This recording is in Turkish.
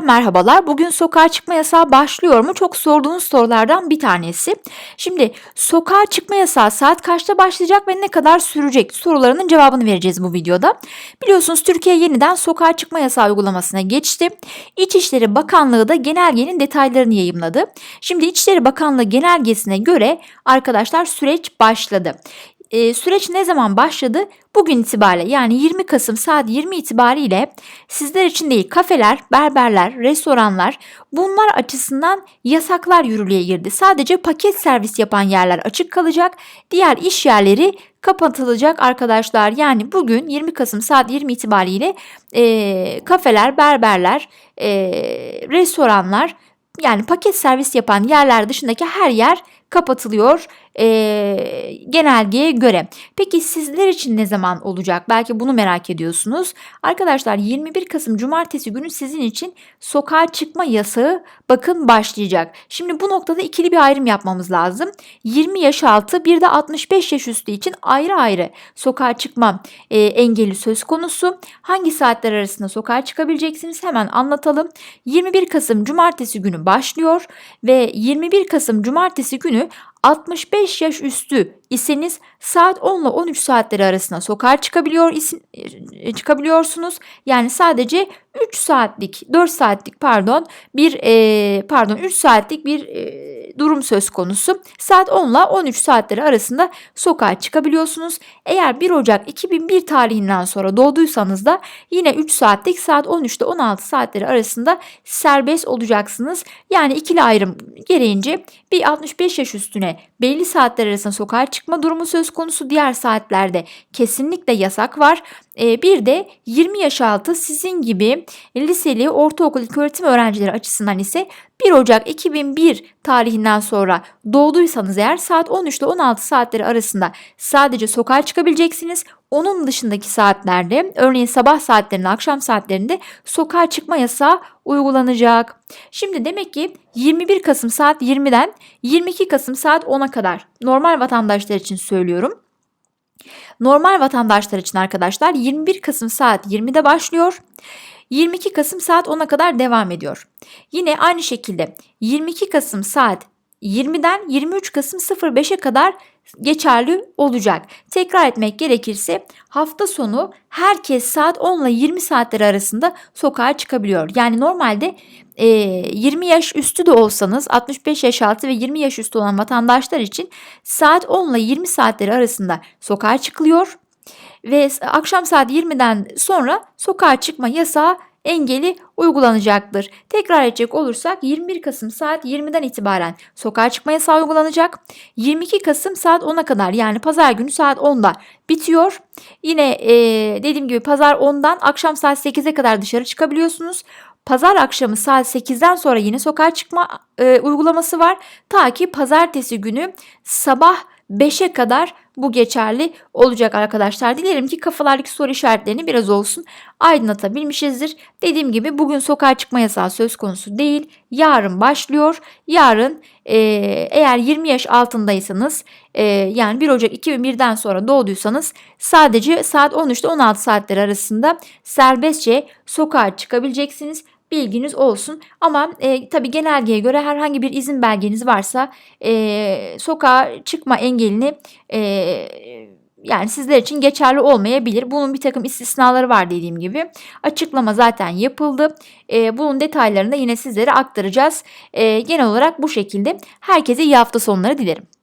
Arkadaşlar merhabalar. Bugün sokağa çıkma yasağı başlıyor mu? Çok sorduğunuz sorulardan bir tanesi. Şimdi sokağa çıkma yasağı saat kaçta başlayacak ve ne kadar sürecek sorularının cevabını vereceğiz bu videoda. Biliyorsunuz Türkiye yeniden sokağa çıkma yasağı uygulamasına geçti. İçişleri Bakanlığı da genelgenin detaylarını yayımladı. Şimdi İçişleri Bakanlığı genelgesine göre arkadaşlar süreç başladı. Ee, süreç ne zaman başladı? Bugün itibariyle yani 20 Kasım saat 20 itibariyle sizler için değil kafeler, berberler, restoranlar bunlar açısından yasaklar yürürlüğe girdi. Sadece paket servis yapan yerler açık kalacak. Diğer iş yerleri kapatılacak arkadaşlar. Yani bugün 20 Kasım saat 20 itibariyle e, kafeler, berberler, e, restoranlar yani paket servis yapan yerler dışındaki her yer kapatılıyor e, genelgeye göre. Peki sizler için ne zaman olacak? Belki bunu merak ediyorsunuz. Arkadaşlar 21 Kasım Cumartesi günü sizin için sokağa çıkma yasağı bakın başlayacak. Şimdi bu noktada ikili bir ayrım yapmamız lazım. 20 yaş altı bir de 65 yaş üstü için ayrı ayrı sokağa çıkma e, engeli söz konusu. Hangi saatler arasında sokağa çıkabileceksiniz hemen anlatalım. 21 Kasım Cumartesi günü başlıyor ve 21 Kasım Cumartesi günü 65 yaş üstü iseniz saat 10 ile 13 saatleri arasında sokağa çıkabiliyor isin, e, çıkabiliyorsunuz. Yani sadece 3 saatlik 4 saatlik pardon bir e, pardon 3 saatlik bir e, durum söz konusu. Saat 10 ile 13 saatleri arasında sokağa çıkabiliyorsunuz. Eğer 1 Ocak 2001 tarihinden sonra doğduysanız da yine 3 saatlik saat 13 ile 16 saatleri arasında serbest olacaksınız. Yani ikili ayrım gereğince bir 65 yaş üstüne belli saatler arasında sokağa çıkma durumu söz konusu. Diğer saatlerde kesinlikle yasak var. Ee, bir de 20 yaş altı sizin gibi liseli, ortaokul, ilköğretim öğrencileri açısından ise 1 Ocak 2001 tarihinden sonra doğduysanız eğer saat 13 ile 16 saatleri arasında sadece sokağa çıkabileceksiniz. Onun dışındaki saatlerde örneğin sabah saatlerinde akşam saatlerinde sokağa çıkma yasağı uygulanacak. Şimdi demek ki 21 Kasım saat 20'den 22 Kasım saat 10'a kadar normal vatandaşlar için söylüyorum. Normal vatandaşlar için arkadaşlar 21 Kasım saat 20'de başlıyor. 22 Kasım saat 10'a kadar devam ediyor. Yine aynı şekilde 22 Kasım saat 20'den 23 Kasım 05'e kadar geçerli olacak. Tekrar etmek gerekirse hafta sonu herkes saat 10 ile 20 saatleri arasında sokağa çıkabiliyor. Yani normalde e, 20 yaş üstü de olsanız 65 yaş altı ve 20 yaş üstü olan vatandaşlar için saat 10 ile 20 saatleri arasında sokağa çıkılıyor. Ve akşam saat 20'den sonra sokağa çıkma yasağı engeli uygulanacaktır. Tekrar edecek olursak 21 Kasım saat 20'den itibaren sokağa çıkma yasağı uygulanacak. 22 Kasım saat 10'a kadar yani pazar günü saat 10'da bitiyor. Yine e, dediğim gibi pazar 10'dan akşam saat 8'e kadar dışarı çıkabiliyorsunuz. Pazar akşamı saat 8'den sonra yine sokağa çıkma e, uygulaması var. Ta ki pazartesi günü sabah 5'e kadar bu geçerli olacak arkadaşlar. Dilerim ki kafalardaki soru işaretlerini biraz olsun aydınlatabilmişizdir. Dediğim gibi bugün sokağa çıkma yasağı söz konusu değil. Yarın başlıyor. Yarın e, eğer 20 yaş altındaysanız e, yani 1 Ocak 2001'den sonra doğduysanız sadece saat 13 ile 16 saatler arasında serbestçe sokağa çıkabileceksiniz. Bilginiz olsun. Ama e, tabii genelgeye göre herhangi bir izin belgeniz varsa e, sokağa çıkma engelini e, yani sizler için geçerli olmayabilir. Bunun bir takım istisnaları var dediğim gibi. Açıklama zaten yapıldı. E, bunun detaylarını da yine sizlere aktaracağız. E, genel olarak bu şekilde. Herkese iyi hafta sonları dilerim.